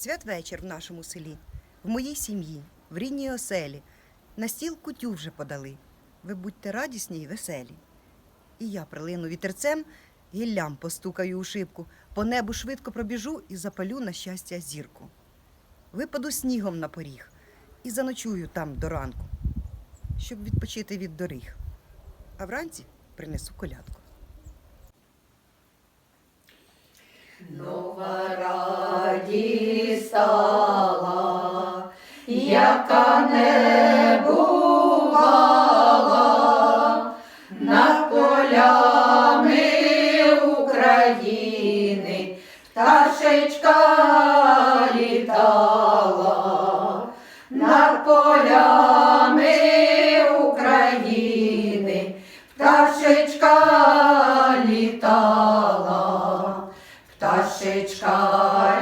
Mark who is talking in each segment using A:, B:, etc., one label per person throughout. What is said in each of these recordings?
A: Святвечір в нашому селі, в моїй сім'ї, в рідній оселі. На стіл кутю вже подали. Ви будьте радісні й веселі. І я прилину вітерцем, гіллям постукаю у шибку, по небу швидко пробіжу і запалю на щастя зірку. Випаду снігом на поріг і заночую там до ранку, щоб відпочити від доріг. А вранці принесу колядку.
B: Нова пташечка літала, над полями України, пташечка літала. Пташечка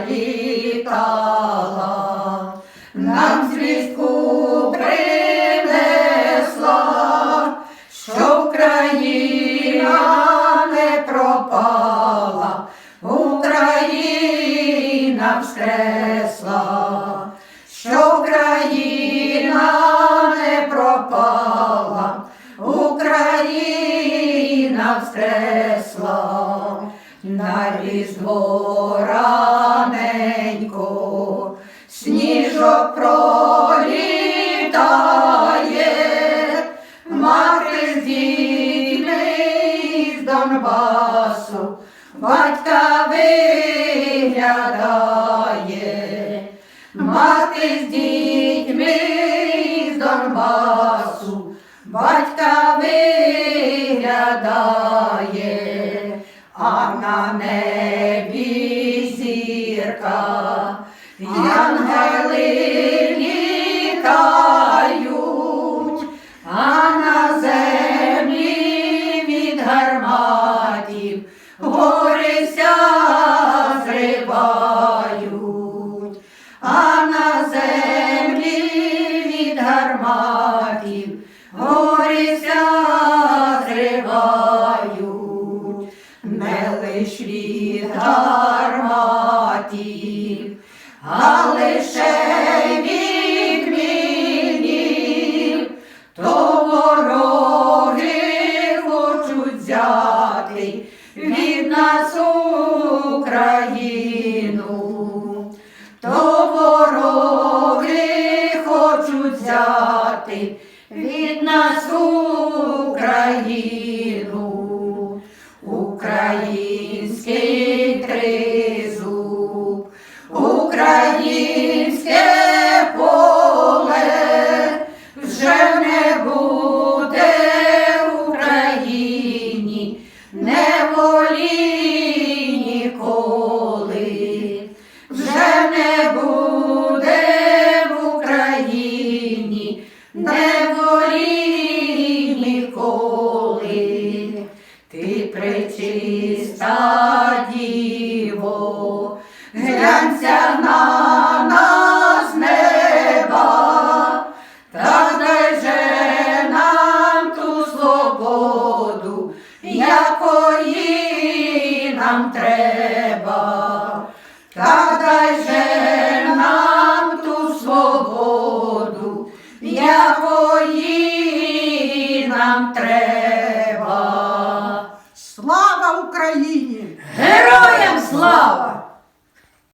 B: літала, Україна воскресла, що Україна не пропала, Україна воскресла. На різдво раненько сніжок пролітає, мати з Донбасу, батька виглядає, мати з дітьми з Донбасу, батька виглядає, а на небі зірка, ангели літають, а на землі від гарматів горися зривають, горися зривають, не лиш від гарматів, а лише Ти пречиста нам треба.
C: Слава Україні!
B: Героям слава!